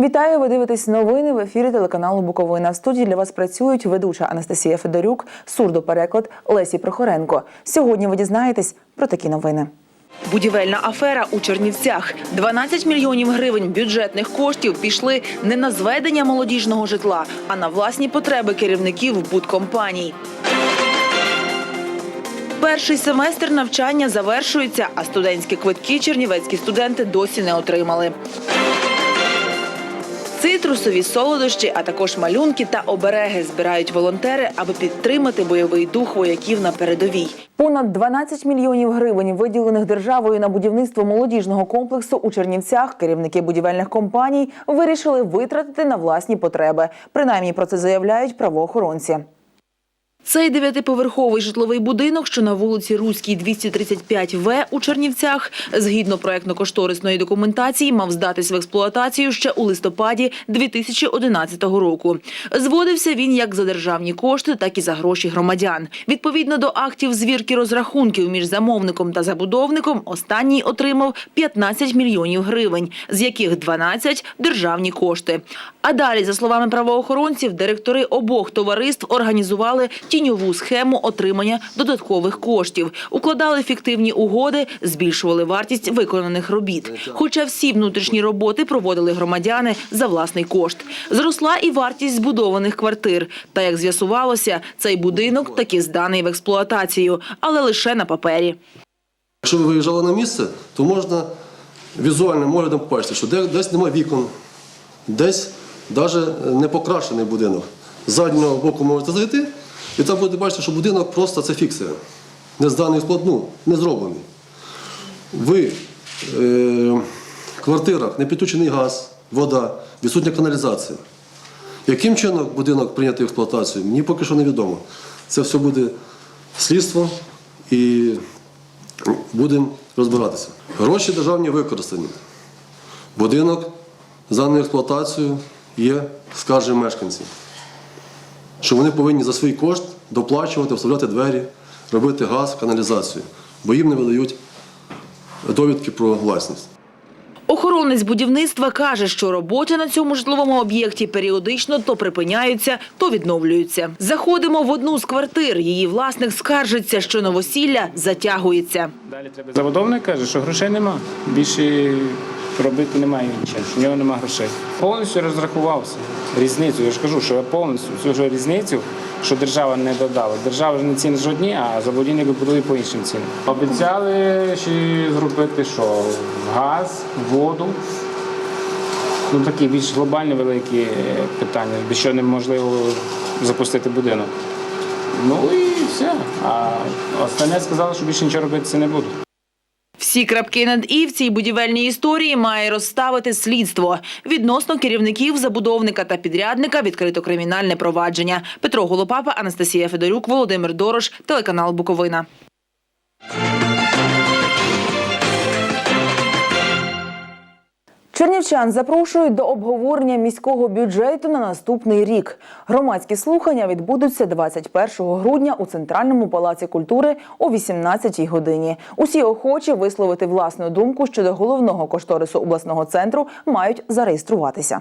Вітаю! Ви дивитесь новини в ефірі телеканалу Буковина. В студії для вас працюють ведуча Анастасія Федорюк, сурдопереклад Лесі Прохоренко. Сьогодні ви дізнаєтесь про такі новини. Будівельна афера у Чернівцях. 12 мільйонів гривень бюджетних коштів пішли не на зведення молодіжного житла, а на власні потреби керівників будкомпаній. Перший семестр навчання завершується, а студентські квитки чернівецькі студенти досі не отримали. Цитрусові солодощі, а також малюнки та обереги збирають волонтери, аби підтримати бойовий дух вояків на передовій. Понад 12 мільйонів гривень, виділених державою на будівництво молодіжного комплексу у Чернівцях, керівники будівельних компаній вирішили витратити на власні потреби. Принаймні про це заявляють правоохоронці. Цей дев'ятиповерховий житловий будинок, що на вулиці Руській 235В у Чернівцях, згідно проектно-кошторисної документації, мав здатись в експлуатацію ще у листопаді 2011 року. Зводився він як за державні кошти, так і за гроші громадян. Відповідно до актів звірки розрахунків між замовником та забудовником, останній отримав 15 мільйонів гривень, з яких 12 – державні кошти. А далі, за словами правоохоронців, директори обох товариств організували тіньову схему отримання додаткових коштів, укладали фіктивні угоди, збільшували вартість виконаних робіт. Хоча всі внутрішні роботи проводили громадяни за власний кошт. Зросла і вартість збудованих квартир. Та як з'ясувалося, цей будинок таки зданий в експлуатацію, але лише на папері. Якщо ви виїжджали на місце, то можна візуальним оглядом побачити, що десь немає вікон, десь навіть не покрашений будинок. З заднього боку можете зайти, і там будете бачити, що будинок просто це фікція. Не зданий склад, ну, не зроблений. В е, квартирах не підключений газ, вода, відсутня каналізація. Яким чином будинок прийнятий в експлуатацію, мені поки що невідомо. Це все буде слідство і будемо розбиратися. Гроші державні використані. Будинок за експлуатацію є скаржі мешканців. Що вони повинні за свій кошт доплачувати, вставляти двері, робити газ, каналізацію, бо їм не видають довідки про власність. Охоронець будівництва каже, що роботи на цьому житловому об'єкті періодично то припиняються, то відновлюються. Заходимо в одну з квартир. Її власник скаржиться, що новосілля затягується. Далі треба. Забудовник каже, що грошей нема. Більше робити немає нічого, в нього нема грошей. Повністю розрахувався. Різницю. Я ж кажу, що я повністю цю ж різницю, що держава не додала. Держава ж не ціни ж одні, а забудівник будує по іншим цінам. Обіцяли ще зробити що? Газ, воду. Ну такі більш глобальні великі питання, без чого неможливо запустити будинок. Ну і все. А останнє сказали, що більше нічого робити не будуть. Всі крапки над «і» в цій будівельній історії має розставити слідство. Відносно керівників, забудовника та підрядника відкрито кримінальне провадження. Петро Голопапа, Анастасія Федорюк, Володимир Дорош, телеканал Буковина. Чернівчан запрошують до обговорення міського бюджету на наступний рік. Громадські слухання відбудуться 21 грудня у Центральному палаці культури о 18-й годині. Усі охочі висловити власну думку щодо головного кошторису обласного центру мають зареєструватися.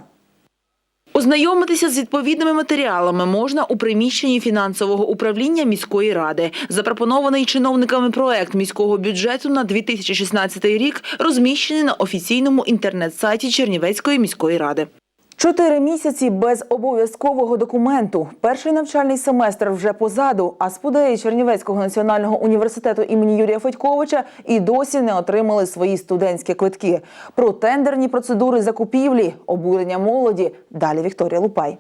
Ознайомитися з відповідними матеріалами можна у приміщенні фінансового управління міської ради. Запропонований чиновниками проект міського бюджету на 2016 рік розміщений на офіційному інтернет-сайті Чернівецької міської ради. Чотири місяці без обов'язкового документу. Перший навчальний семестр вже позаду. А спудеї Чернівецького національного університету імені Юрія Федьковича і досі не отримали свої студентські квитки. Про тендерні процедури закупівлі, обурення молоді. Далі Вікторія Лупай.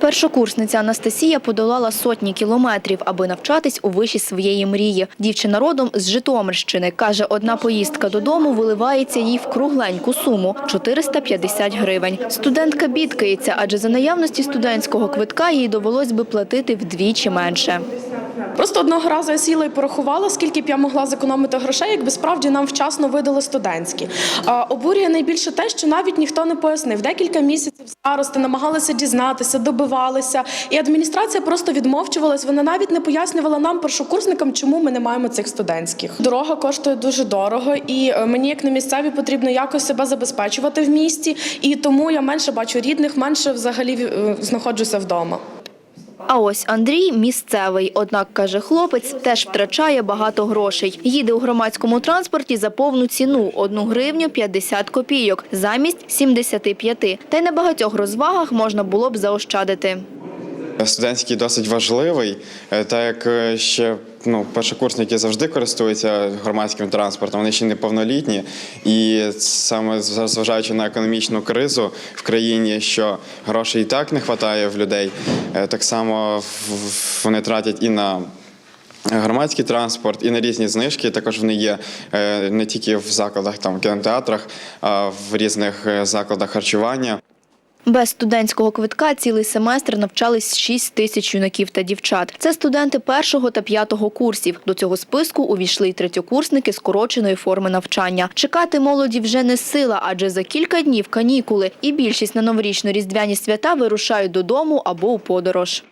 Першокурсниця Анастасія подолала сотні кілометрів, аби навчатись у виші своєї мрії. Дівчина родом з Житомирщини. Каже, одна поїздка додому виливається їй в кругленьку суму – 450 гривень. Студентка бідкається, адже за наявності студентського квитка їй довелось би платити вдвічі менше. Просто одного разу я сіла і порахувала, скільки б я могла зекономити грошей, якби справді нам вчасно видали студентські. Обурює найбільше те, що навіть ніхто не пояснив. Декілька місяців старости намагалися дізнатися, добивалися, і адміністрація просто відмовчувалась. Вона навіть не пояснювала нам, першокурсникам, чому ми не маємо цих студентських. Дорога коштує дуже дорого, і е, мені, як на місцеві, потрібно якось себе забезпечувати в місті. І тому я менше бачу рідних, менше взагалі е, знаходжуся вдома. А ось Андрій місцевий. Однак, каже хлопець, теж втрачає багато грошей. Їде у громадському транспорті за повну ціну – 1 гривню 50 копійок замість 75. Та й на багатьох розвагах можна було б заощадити. Студентський досить важливий, е, так як е, ще ну, першокурсники завжди користуються громадським транспортом, вони ще неповнолітні. І саме зважаючи на економічну кризу в країні, що грошей і так не вистачає в людей, е, так само вони тратять і на громадський транспорт, і на різні знижки. Також вони є не тільки в закладах, там кінотеатрах, а в різних закладах харчування. Без студентського квитка цілий семестр навчались 6 тисяч юнаків та дівчат. Це студенти першого та п'ятого курсів. До цього списку увійшли й третьокурсники скороченої форми навчання. Чекати молоді вже не сила, адже за кілька днів канікули, і більшість на новорічно-різдвяні свята вирушають додому або у подорож.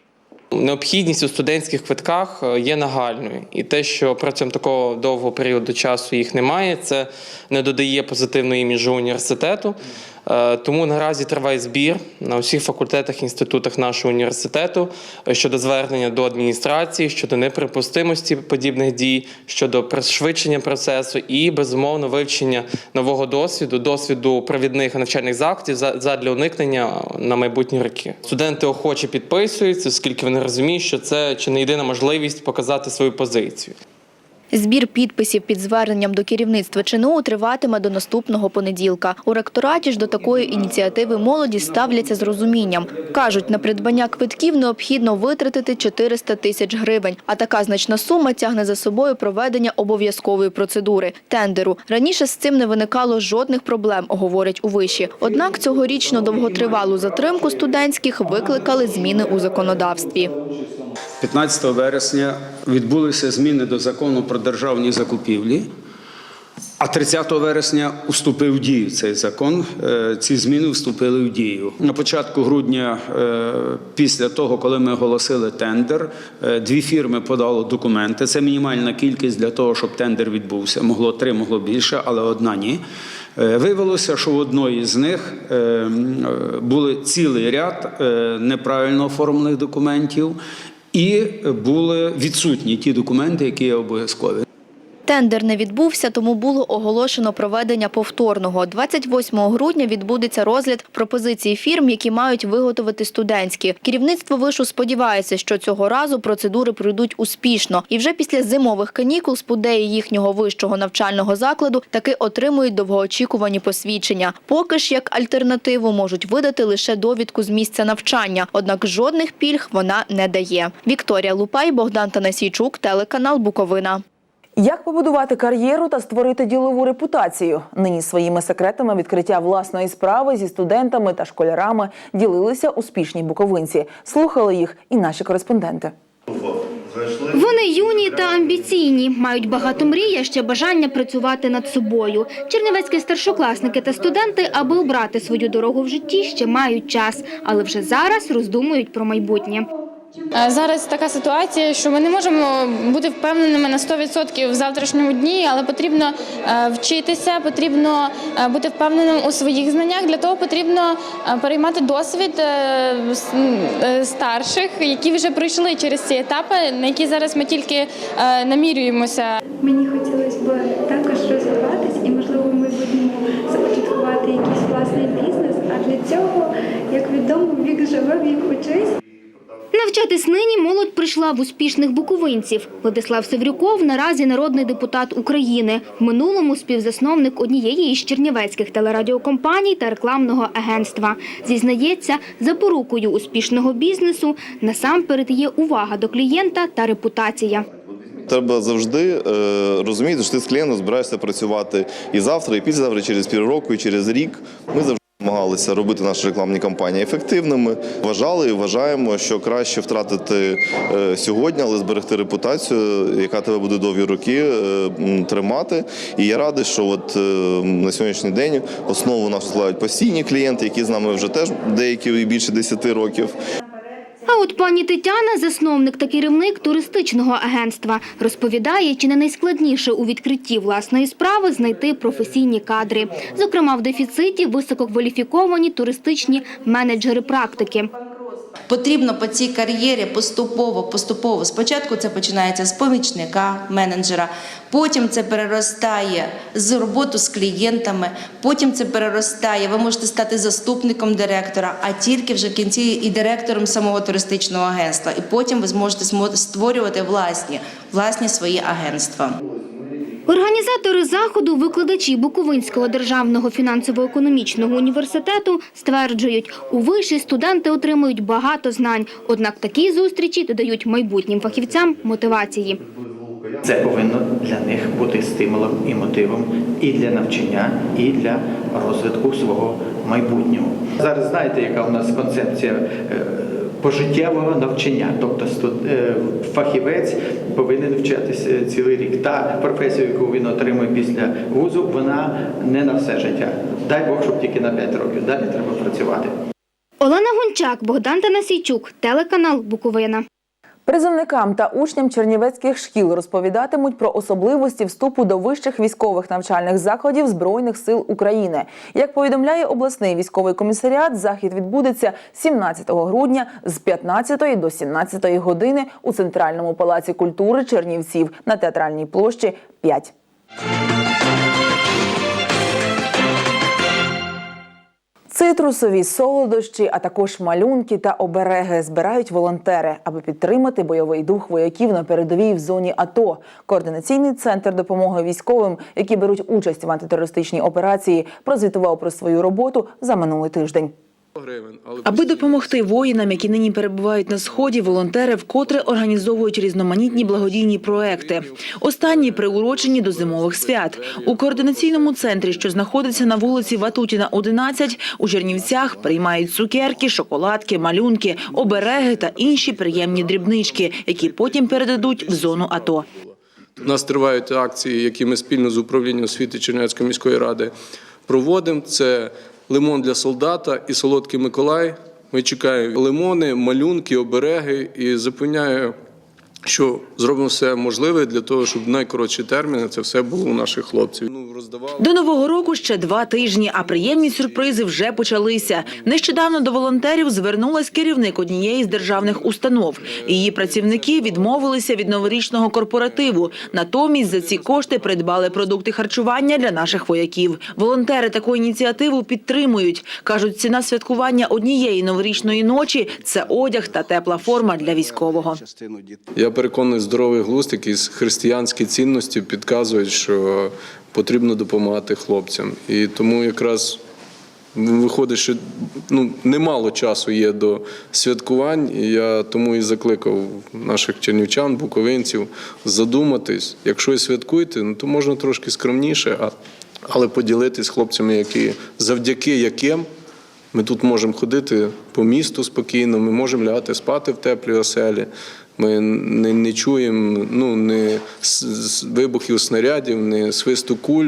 Необхідність у студентських квитках е, є нагальною, і те, що протягом такого довгого періоду часу їх немає, це не додає позитивного іміджу університету. Е, Тому наразі триває збір на усіх факультетах інститутах нашого університету щодо звернення до адміністрації, щодо неприпустимості подібних дій, щодо пришвидшення процесу і безумовно вивчення нового досвіду, досвіду провідних навчальних закладів за- задля уникнення на майбутні роки. Студенти охоче підписуються, оскільки вони розуміють, що це чи не єдина можливість показати свою позицію. Збір підписів під зверненням до керівництва ЧНУ триватиме до наступного понеділка. У ректораті ж до такої ініціативи молоді ставляться з розумінням. Кажуть, на придбання квитків необхідно витратити 400 тисяч гривень, а така значна сума тягне за собою проведення обов'язкової процедури – тендеру. Раніше з цим не виникало жодних проблем, говорять у виші. Однак цьогорічно довготривалу затримку студентських викликали зміни у законодавстві. 15 вересня відбулися зміни до закону про державні закупівлі, а 30 вересня уступив в дію цей закон. Е, Ці зміни вступили в дію. На початку грудня, е, після того, коли ми оголосили тендер, е, дві фірми подали документи. Це мінімальна кількість для того, щоб тендер відбувся. Могло три, могло більше, але одна ні. Виявилося, що в одної з них були цілий ряд неправильно оформлених документів, і були відсутні ті документи, які є обов'язкові. Тендер не відбувся, тому було оголошено проведення повторного. 28 грудня відбудеться розгляд пропозицій фірм, які мають виготовити студентські. Керівництво вишу сподівається, що цього разу процедури пройдуть успішно. І вже після зимових канікул спудеї їхнього вищого навчального закладу таки отримують довгоочікувані посвідчення. Поки ж як альтернативу можуть видати лише довідку з місця навчання, однак жодних пільг вона не дає. Вікторія Лупай, Богдан Танасійчук, телеканал Буковина. Як побудувати кар'єру та створити ділову репутацію? Нині своїми секретами відкриття власної справи зі студентами та школярами ділилися успішні буковинці. Слухали їх і наші кореспонденти. Вони юні та амбіційні, мають багато мрій, ще бажання працювати над собою. Чернівецькі старшокласники та студенти, аби обрати свою дорогу в житті, ще мають час, але вже зараз роздумують про майбутнє. Зараз така ситуація, що ми не можемо бути впевненими на 100% в завтрашньому дні, але потрібно е, вчитися, потрібно е, бути впевненим у своїх знаннях. Для того потрібно е, переймати досвід старших, які вже пройшли через ці етапи, на які зараз ми тільки намірюємося. Мені хотілося б також розвиватись і, можливо, в майбутньому започаткувати якийсь власний бізнес. А для цього, як відомо, вік живе, вік учись. Навчатись нині молодь прийшла в успішних буковинців. Владислав Севрюков наразі народний депутат України. В минулому співзасновник однієї із чернівецьких телерадіокомпаній та рекламного агентства. Зізнається, запорукою успішного бізнесу насамперед є увага до клієнта та репутація. Треба завжди е, розуміти, що ти з клієнтом збираєшся працювати і завтра, і післязавтра, і через півроку, і через рік. Ми завжди Намагалися робити наші рекламні кампанії ефективними. Вважали і вважаємо, що краще втратити е, сьогодні, але зберегти репутацію, яка тебе буде довгі роки е, тримати. І я радий, що от е, на сьогоднішній день основу нашу складають постійні клієнти, які з нами вже теж деякі більше 10 років. От пані Тетяна, засновник та керівник туристичного агентства, розповідає, чи не найскладніше у відкритті власної справи знайти професійні кадри. Зокрема, в дефіциті висококваліфіковані туристичні менеджери практики. Потрібно по цій кар'єрі поступово, поступово. Спочатку це починається з помічника, менеджера, потім це переростає з роботи з клієнтами, потім це переростає. Ви можете стати заступником директора, а тільки вже в кінці і директором самого туристичного агентства. І потім ви зможете створювати власні, власні свої агентства. Організатори заходу, викладачі Буковинського державного фінансово-економічного університету стверджують, у виші студенти отримують багато знань, однак такі зустрічі додають майбутнім фахівцям мотивації. Це повинно для них бути стимулом і мотивом і для навчання, і для розвитку свого майбутнього. Зараз знаєте, яка у нас концепція е, пожиттєвого навчання, тобто е, фахівець повинен вчитися цілий рік. Та професію, яку він отримує після вузу, вона не на все життя. Дай Бог, щоб тільки на 5 років. Далі треба працювати. Олена Гончак, Богдан Танасійчук, телеканал Буковина. Призовникам та учням чернівецьких шкіл розповідатимуть про особливості вступу до вищих військових навчальних закладів Збройних сил України. Як повідомляє обласний військовий комісаріат, захід відбудеться 17 грудня з 15 до 17 години у Центральному палаці культури Чернівців на театральній площі 5. Цитрусові солодощі, а також малюнки та обереги збирають волонтери, аби підтримати бойовий дух вояків на передовій в зоні АТО. Координаційний центр допомоги військовим, які беруть участь в антитерористичній операції, прозвітував про свою роботу за минулий тиждень. Аби допомогти воїнам, які нині перебувають на сході, волонтери вкотре організовують різноманітні благодійні проекти. Останні приурочені до зимових свят. У координаційному центрі, що знаходиться на вулиці Ватутіна, 11, у Чернівцях приймають цукерки, шоколадки, малюнки, обереги та інші приємні дрібнички, які потім передадуть в зону АТО. У нас тривають акції, які ми спільно з управлінням освіти Чернівецької міської ради проводимо. Це лимон для солдата і солодкий Миколай. Ми чекаємо лимони, малюнки, обереги і запевняю, що зробимо все можливе для того, щоб в найкоротші терміни це все було у наших хлопців. Ну роздавали. До нового року ще два тижні, а приємні сюрпризи вже почалися. Нещодавно до волонтерів звернулась керівник однієї з державних установ. Її працівники відмовилися від новорічного корпоративу. Натомість за ці кошти придбали продукти харчування для наших вояків. Волонтери таку ініціативу підтримують. кажуть, ціна святкування однієї новорічної ночі це одяг та тепла форма для військового. Я переконаний, здоровий глузд, якісь християнські цінності підказують, що потрібно допомагати хлопцям. І тому якраз виходить, що ну, немало часу є до святкувань. Я тому і закликав наших чернівчан, буковинців задуматись. Якщо і святкуєте, ну то можна трошки скромніше, а, але поділитись хлопцями, які завдяки яким. Ми тут можемо ходити по місту спокійно, ми можемо лягати спати в теплій оселі. Ми не, не чуємо ну, не с- с- вибухів снарядів, не свисту куль.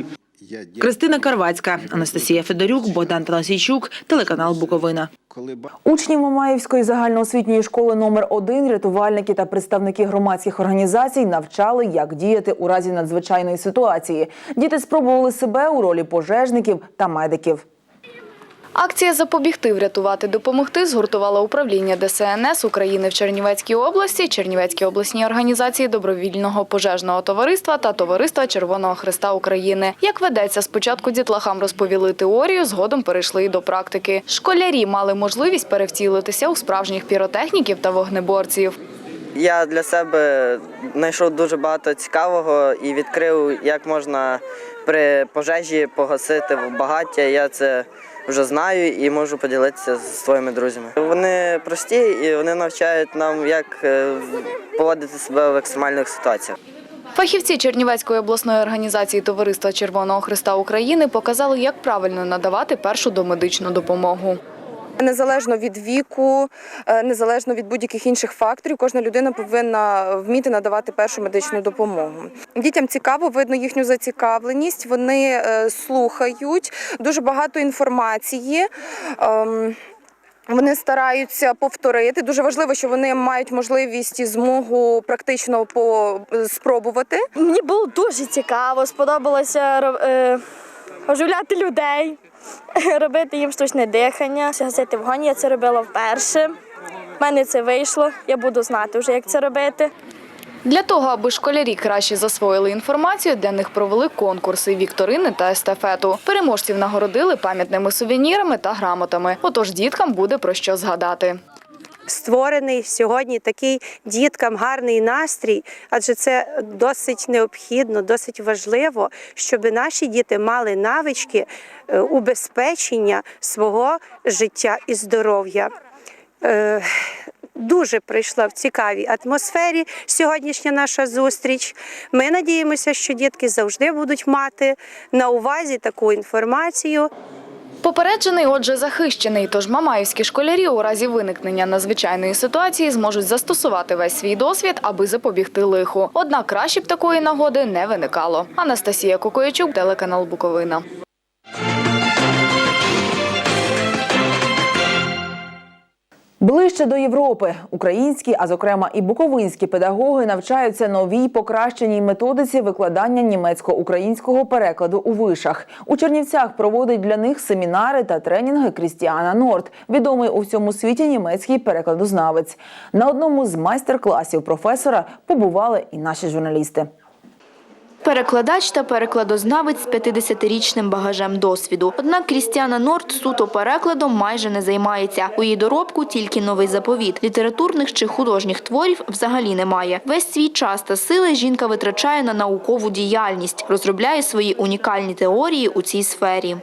Кристина Карвацька, Анастасія Федорюк, Богдан Танасійчук, телеканал Буковина. Учні Мамаївської загальноосвітньої школи номер 1 рятувальники та представники громадських організацій навчали, як діяти у разі надзвичайної ситуації. Діти спробували себе у ролі пожежників та медиків. Акція «Запобігти, врятувати, допомогти» згуртувала управління ДСНС України в Чернівецькій області, Чернівецькій обласній організації добровільного пожежного товариства та Товариства Червоного Христа України. Як ведеться, спочатку дітлахам розповіли теорію, згодом перейшли і до практики. Школярі мали можливість перевтілитися у справжніх піротехніків та вогнеборців. Я для себе знайшов дуже багато цікавого і відкрив, як можна при пожежі погасити багаття. Я це вже знаю і можу поділитися з своїми друзями. Вони прості і вони навчають нам, як е, поводити себе в екстремальних ситуаціях. Фахівці Чернівецької обласної організації Товариства Червоного Христа України показали, як правильно надавати першу домедичну допомогу. Незалежно від віку, е, незалежно від будь-яких інших факторів, кожна людина повинна вміти надавати першу медичну допомогу. Дітям цікаво, видно їхню зацікавленість. Вони е, слухають дуже багато інформації. ем, Вони стараються повторити. Дуже важливо, що вони мають можливість і змогу практично по спробувати. Мені було дуже цікаво, сподобалося е, оживляти людей, робити їм штучне дихання, гасити вогонь. Я це робила вперше. У мене це вийшло. Я буду знати вже, як це робити. Для того, аби школярі краще засвоїли інформацію, для них провели конкурси, вікторини та естафету. Переможців нагородили пам'ятними сувенірами та грамотами. Отож діткам буде про що згадати. Створений сьогодні такий діткам гарний настрій, адже це досить необхідно, досить важливо, щоб наші діти мали навички е, убезпечення свого життя і здоров'я. Е, Дуже прийшла в цікавій атмосфері сьогоднішня наша зустріч. Ми надіємося, що дітки завжди будуть мати на увазі таку інформацію. Попереджений, отже, захищений. Тож мамаївські школярі у разі виникнення надзвичайної ситуації зможуть застосувати весь свій досвід, аби запобігти лиху. Однак краще б такої нагоди не виникало. Анастасія Кукоячук, телеканал Буковина. Ближче до Європи українські, а зокрема і буковинські педагоги навчаються новій покращеній методиці викладання німецько-українського перекладу у вишах. У Чернівцях проводить для них семінари та тренінги Крістіана Норд, відомий у всьому світі німецький перекладознавець. На одному з майстер-класів професора побували і наші журналісти. Перекладач та перекладознавець з 50-річним багажем досвіду. Однак Крістіана Норд суто перекладом майже не займається. У її доробку тільки новий заповіт. Літературних чи художніх творів взагалі немає. Весь свій час та сили жінка витрачає на наукову діяльність, розробляє свої унікальні теорії у цій сфері.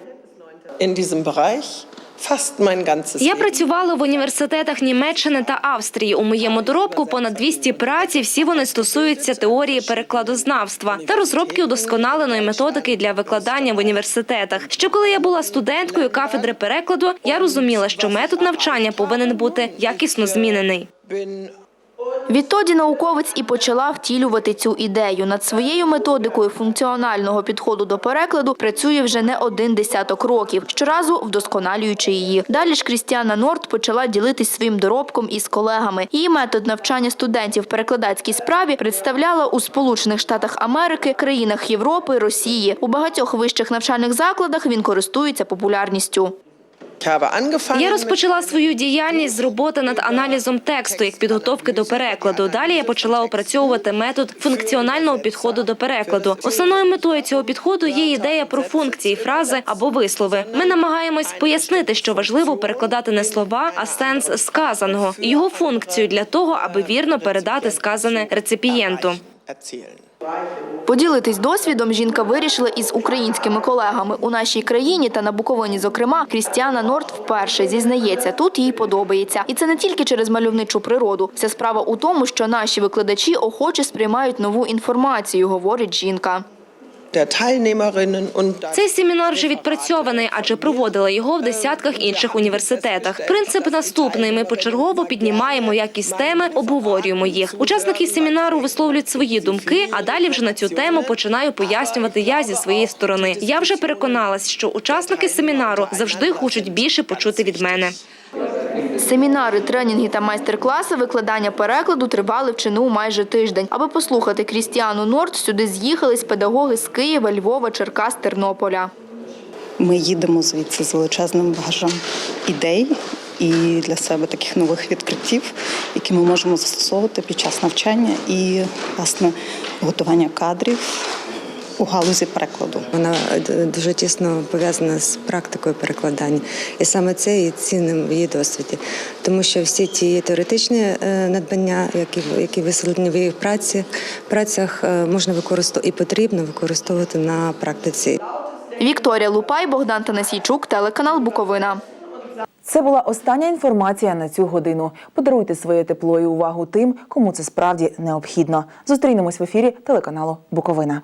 Я працювала в університетах Німеччини та Австрії. У моєму доробку понад 200 праці. Всі вони стосуються теорії перекладознавства та розробки удосконаленої методики для викладання в університетах. Ще коли я була студенткою кафедри перекладу, я розуміла, що метод навчання повинен бути якісно змінений. Відтоді науковець і почала втілювати цю ідею. Над своєю методикою функціонального підходу до перекладу працює вже не один десяток років, щоразу вдосконалюючи її. Далі ж Крістіана Норд почала ділитись своїм доробком із колегами. Її метод навчання студентів перекладацькій справі представляла у Сполучених Штатах Америки, країнах Європи, Росії. У багатьох вищих навчальних закладах він користується популярністю. Я розпочала свою діяльність з роботи над аналізом тексту як підготовки до перекладу. Далі я почала опрацьовувати метод функціонального підходу до перекладу. Основною метою цього підходу є ідея про функції, фрази або вислови. Ми намагаємось пояснити, що важливо перекладати не слова, а сенс сказаного і його функцію для того, аби вірно передати сказане реципієнту. Поділитись досвідом жінка вирішила із українськими колегами у нашій країні та на Буковині. Зокрема, Крістіана Норд вперше зізнається, тут їй подобається, і це не тільки через мальовничу природу. Вся справа у тому, що наші викладачі охоче сприймають нову інформацію, говорить жінка. Цей семінар вже відпрацьований, адже проводила його в десятках інших університетах. Принцип наступний: ми почергово піднімаємо якість теми, обговорюємо їх. Учасники семінару висловлюють свої думки, а далі вже на цю тему починаю пояснювати я зі своєї сторони. Я вже переконалась, що учасники семінару завжди хочуть більше почути від мене. Семінари, тренінги та майстер-класи викладання перекладу тривали в ЧНУ майже тиждень. Аби послухати Крістіану Норд, сюди з'їхались педагоги з Києва, Львова, Черкас, Тернополя. Ми їдемо звідси з величезним багажем ідей і для себе таких нових відкриттів, які ми можемо застосовувати під час навчання і власне готування кадрів у галузі перекладу. Вона дуже тісно пов'язана з практикою перекладання, і саме це і цінним в її досвіді, тому що всі ті теоретичні е, надбання, які які висвітлені в її праці, працях, е, можна використовувати і потрібно використовувати на практиці. Вікторія Лупай, Богдан Танасійчук, телеканал Буковина. Це була остання інформація на цю годину. Подаруйте своє тепло і увагу тим, кому це справді необхідно. Зустрінемось в ефірі телеканалу Буковина.